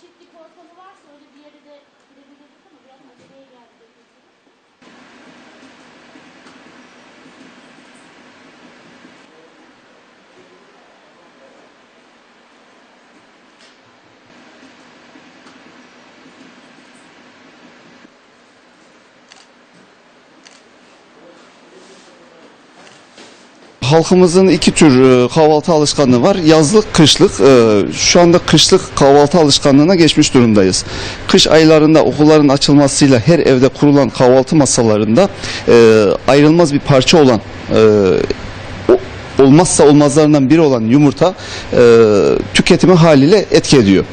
Çiftlik ortamı Halkımızın iki tür e, kahvaltı alışkanlığı var. Yazlık, kışlık. E, Şu anda kışlık kahvaltı alışkanlığına geçmiş durumdayız. Kış aylarında okulların açılmasıyla her evde kurulan kahvaltı masalarında e, ayrılmaz bir parça olan olmazsa olmazlarından biri olan yumurta tüketimi haliyle etki ediyor.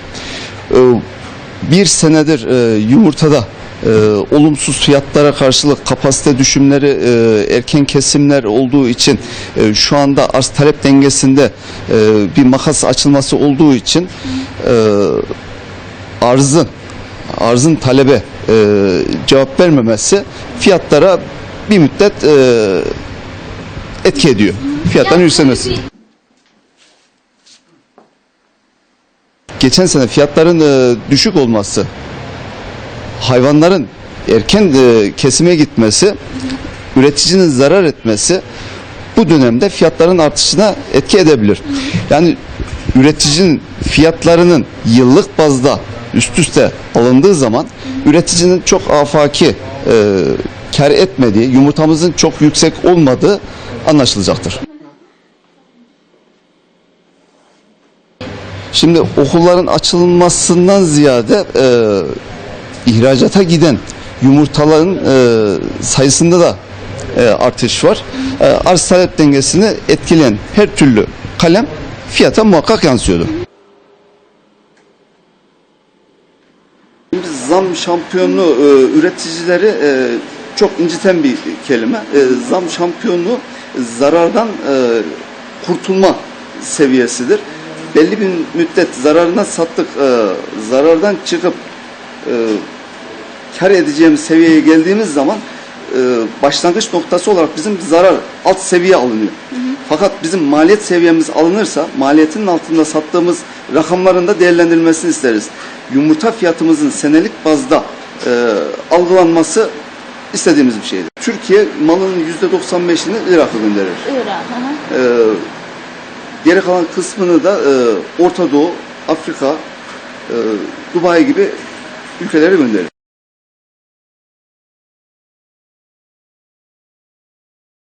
Bir senedir yumurtada e, olumsuz fiyatlara karşılık kapasite düşümleri e, erken kesimler olduğu için e, şu anda arz talep dengesinde e, bir makas açılması olduğu için e, arzın arzın talebe e, cevap vermemesi fiyatlara bir müddet e, etki ediyor. Fiyatların yükselmesi. geçen sene fiyatların e, düşük olması, hayvanların erken e, kesime gitmesi, üreticinin zarar etmesi bu dönemde fiyatların artışına etki edebilir. Yani üreticinin fiyatlarının yıllık bazda üst üste alındığı zaman üreticinin çok afaki e, kar etmediği, yumurtamızın çok yüksek olmadığı anlaşılacaktır. Şimdi okulların açılmasından ziyade e, ihracata giden yumurtaların e, sayısında da e, artış var. E, arz talep dengesini etkileyen her türlü kalem fiyata muhakkak yansıyordu. Biz zam şampiyonluğu e, üreticileri e, çok inciten bir kelime. E, zam şampiyonluğu zarardan e, kurtulma seviyesidir. Belli bir müddet zararına sattık, e, zarardan çıkıp e, kar edeceğimiz seviyeye geldiğimiz zaman e, başlangıç noktası olarak bizim zarar alt seviye alınıyor. Fakat bizim maliyet seviyemiz alınırsa maliyetin altında sattığımız rakamların da değerlendirilmesini isteriz. Yumurta fiyatımızın senelik bazda e, algılanması istediğimiz bir şeydir. Türkiye malının %95'ini Irak'a gönderir. Irak. hı hı. E, geri kalan kısmını da e, Orta Doğu, Afrika, e, Dubai gibi ülkelere gönderir.